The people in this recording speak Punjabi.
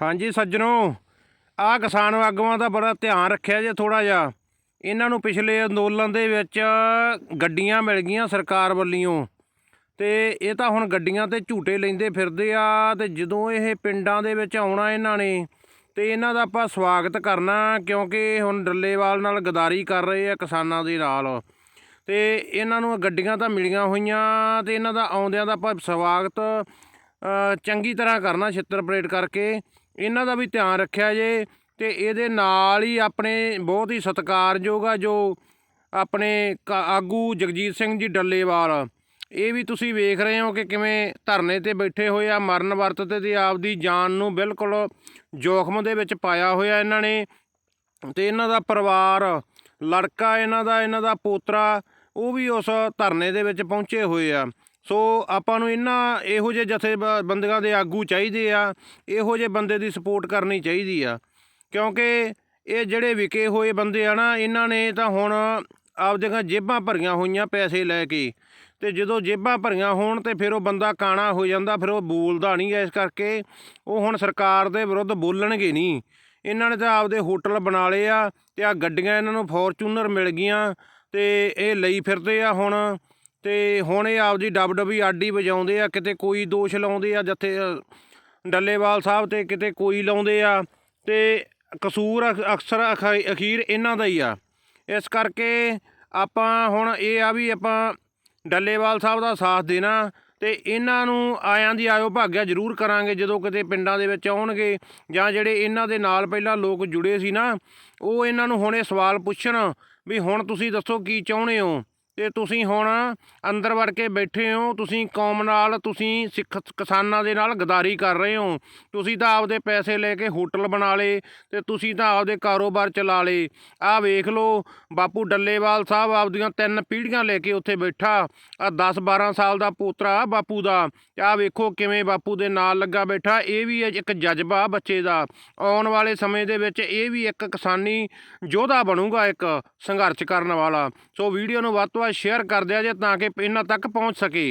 ਹਾਂਜੀ ਸੱਜਣੋ, ਆਹ ਕਿਸਾਨ ਆਗੂਆਂ ਦਾ ਬੜਾ ਧਿਆਨ ਰੱਖਿਆ ਜੇ ਥੋੜਾ ਜਿਹਾ। ਇਹਨਾਂ ਨੂੰ ਪਿਛਲੇ ਅੰਦੋਲਨ ਦੇ ਵਿੱਚ ਗੱਡੀਆਂ ਮਿਲ ਗਈਆਂ ਸਰਕਾਰ ਵੱਲੋਂ। ਤੇ ਇਹ ਤਾਂ ਹੁਣ ਗੱਡੀਆਂ ਤੇ ਝੂਟੇ ਲੈਂਦੇ ਫਿਰਦੇ ਆ ਤੇ ਜਦੋਂ ਇਹ ਪਿੰਡਾਂ ਦੇ ਵਿੱਚ ਆਉਣਾ ਇਹਨਾਂ ਨੇ, ਤੇ ਇਹਨਾਂ ਦਾ ਆਪਾਂ ਸਵਾਗਤ ਕਰਨਾ ਕਿਉਂਕਿ ਹੁਣ ਡੱਲੇਵਾਲ ਨਾਲ ਗਦਾਰੀ ਕਰ ਰਹੇ ਆ ਕਿਸਾਨਾਂ ਦੇ ਨਾਲ। ਤੇ ਇਹਨਾਂ ਨੂੰ ਗੱਡੀਆਂ ਤਾਂ ਮਿਲੀਆਂ ਹੋਈਆਂ ਤੇ ਇਹਨਾਂ ਦਾ ਆਉਂਦਿਆਂ ਦਾ ਆਪਾਂ ਸਵਾਗਤ ਚੰਗੀ ਤਰ੍ਹਾਂ ਕਰਨਾ, ਛਿੱਤਰ ਪਰੇਡ ਕਰਕੇ। ਇਹਨਾਂ ਦਾ ਵੀ ਧਿਆਨ ਰੱਖਿਆ ਜੇ ਅਤੇ ਇਹਦੇ ਨਾਲ ਹੀ ਆਪਣੇ ਬਹੁਤ ਹੀ ਸਤਿਕਾਰਯੋਗ ਆ ਜੋ ਆਪਣੇ ਕ- ਆਗੂ ਜਗਜੀਤ ਸਿੰਘ ਜੀ ਡੱਲੇਵਾਲ। ਇਹ ਵੀ ਤੁਸੀਂ ਵੇਖ ਰਹੇ ਹੋ ਕਿ ਕਿਵੇਂ ਧਰਨੇ ਤੇ ਬੈਠੇ ਹੋਏ ਆ, ਮਰਨ ਵਰਤ ਤੇ ਤੇ ਆਪਦੀ ਜਾਨ ਨੂੰ ਬਿਲਕੁਲ ਜੋਖਮ ਦੇ ਵਿੱਚ ਪਾਇਆ ਹੋਇਆ ਇਹਨਾਂ ਨੇ। ਤੇ ਇਹਨਾਂ ਦਾ ਪਰਿਵਾਰ, ਲੜਕਾ ਇਹਨਾਂ ਦਾ ਇਹਨਾਂ ਦਾ ਪੋਤਰਾ, ਉਹ ਵੀ ਉਸ ਧਰਨੇ ਦੇ ਵਿੱਚ ਪਹੁੰਚੇ ਹੋਏ ਆ। ਸੋ ਆਪਾਂ ਨੂੰ ਇਹਨਾਂ ਇਹੋ ਜਿਹੇ ਜਥੇ ਬੰਦਿਆਂ ਦੇ ਆਗੂ ਚਾਹੀਦੇ ਆ, ਇਹੋ ਜਿਹੇ ਬੰਦੇ ਦੀ ਸਪੋਰਟ ਕਰਨੀ ਚਾਹੀਦੀ ਆ। ਕਿਉਂਕਿ ਇਹ ਜਿਹੜੇ ਵਿਕੇ ਹੋਏ ਬੰਦੇ ਆ ਨਾ, ਇਹਨਾਂ ਨੇ ਤਾਂ ਹੁਣ ਆਪਦੀਆਂ ਜੇਬਾਂ ਭਰੀਆਂ ਹੋਈਆਂ ਪੈਸੇ ਲੈ ਕੇ। ਤੇ ਜਦੋਂ ਜੇਬਾਂ ਭਰੀਆਂ ਹੋਣ ਤੇ ਫਿਰ ਉਹ ਬੰਦਾ ਕਾਣਾ ਹੋ ਜਾਂਦਾ, ਫਿਰ ਉਹ ਬੋਲਦਾ ਨਹੀਂ ਇਸ ਕਰਕੇ। ਉਹ ਹੁਣ ਸਰਕਾਰ ਦੇ ਵਿਰੁੱਧ ਬੋਲਣਗੇ ਨਹੀਂ। ਇਹਨਾਂ ਨੇ ਤਾਂ ਆਪਦੇ ਹੋਟਲ ਬਣਾ ਲਏ ਆ ਤੇ ਆ ਗੱਡੀਆਂ ਇਹਨਾਂ ਨੂੰ ਫੋਰਚੂਨਰ ਮਿਲ ਗਈਆਂ ਤੇ ਇਹ ਲਈ ਫਿਰਦੇ ਆ ਹੁਣ। ਤੇ ਹੁਣ ਇਹ ਆਪਦੀ ਡਬਡਬੀ ਆਡੀ ਵਜਾਉਂਦੇ ਆ, ਕਿਤੇ ਕੋਈ ਦੋਸ਼ ਲਾਉਂਦੇ ਆ, ਜੱਥੇ ਡੱਲੇਵਾਲ ਸਾਹਿਬ ਤੇ ਕਿਤੇ ਕੋਈ ਲਾਉਂਦੇ ਆ, ਤੇ ਕਸੂਰ ਅਕ- ਅਕਸਰ ਅਖ- ਅਖੀਰ ਇਹਨਾਂ ਦਾ ਹੀ ਆ। ਇਸ ਕਰਕੇ ਆਪਾਂ ਹੁਣ ਇਹ ਆ ਵੀ ਆਪਾਂ ਡੱਲੇਵਾਲ ਸਾਹਿਬ ਦਾ ਸਾਥ ਦੇਣਾ, ਤੇ ਇਹਨਾਂ ਨੂੰ ਆਇਆਂ ਦੀ ਆਇਓ ਭਾਗਿਆ ਜ਼ਰੂਰ ਕਰਾਂਗੇ, ਜਦੋਂ ਕਿਤੇ ਪਿੰਡਾਂ ਦੇ ਵਿੱਚ ਆਉਣਗੇ, ਜਾਂ ਜਿਹੜੇ ਇਹਨਾਂ ਦੇ ਨਾਲ ਪਹਿਲਾਂ ਲੋਕ ਜੁੜੇ ਸੀ ਨਾ, ਉਹ ਇਹਨਾਂ ਨੂੰ ਹੁਣ ਇਹ ਸਵਾਲ ਪੁੱਛਣ ਵੀ ਹੁਣ ਤੁਸੀਂ ਦੱਸੋ ਕੀ ਚਾਹੁੰਦੇ ਹੋ? ਤੇ ਤੁਸੀਂ ਹੁਣ ਅੰਦਰ ਵੜ ਕੇ ਬੈਠੇ ਹੋ, ਤੁਸੀਂ ਕੌਮ ਨਾਲ, ਤੁਸੀਂ ਸਿੱਖ ਕਿਸਾਨਾਂ ਦੇ ਨਾਲ ਗਦਾਰੀ ਕਰ ਰਹੇ ਹੋ। ਤੁਸੀਂ ਤਾਂ ਆਪਦੇ ਪੈਸੇ ਲੈ ਕੇ ਹੋਟਲ ਬਣਾ ਲਏ ਤੇ ਤੁਸੀਂ ਤਾਂ ਆਪਦੇ ਕਾਰੋਬਾਰ ਚਲਾ ਲਏ। ਆਹ ਵੇਖ ਲਓ, ਬਾਪੂ ਡੱਲੇਵਾਲ ਸਾਹਿਬ ਆਪਦੀਆਂ ਤਿੰਨ ਪੀੜ੍ਹੀਆਂ ਲੈ ਕੇ ਉੱਥੇ ਬੈਠਾ। ਆ 10 12 ਸਾਲ ਦਾ ਪੋਤਰਾ ਬਾਪੂ ਦਾ। ਆਹ ਵੇਖੋ ਕਿਵੇਂ ਬਾਪੂ ਦੇ ਨਾਲ ਲੱਗਾ ਬੈਠਾ। ਇਹ ਵੀ ਇੱਕ ਜਜ਼ਬਾ ਬੱਚੇ ਦਾ। ਆਉਣ ਵਾਲੇ ਸਮੇਂ ਦੇ ਵਿੱਚ ਇਹ ਵੀ ਇੱਕ ਕਿਸਾਨੀ ਯੋਧਾ ਬਣੂਗਾ ਇੱਕ ਸੰਘਰਸ਼ ਕਰਨ ਵਾਲਾ। ਸੋ ਵੀਡੀਓ ਨੂੰ ਵੱਧ ਤੋਂ ਵੱਧ ਸ਼ੇਅਰ ਕਰ ਦਿਆ ਜੇ ਤਾਂ ਕਿ ਇਹਨਾਂ ਤੱਕ ਪਹੁੰਚ ਸਕੇ।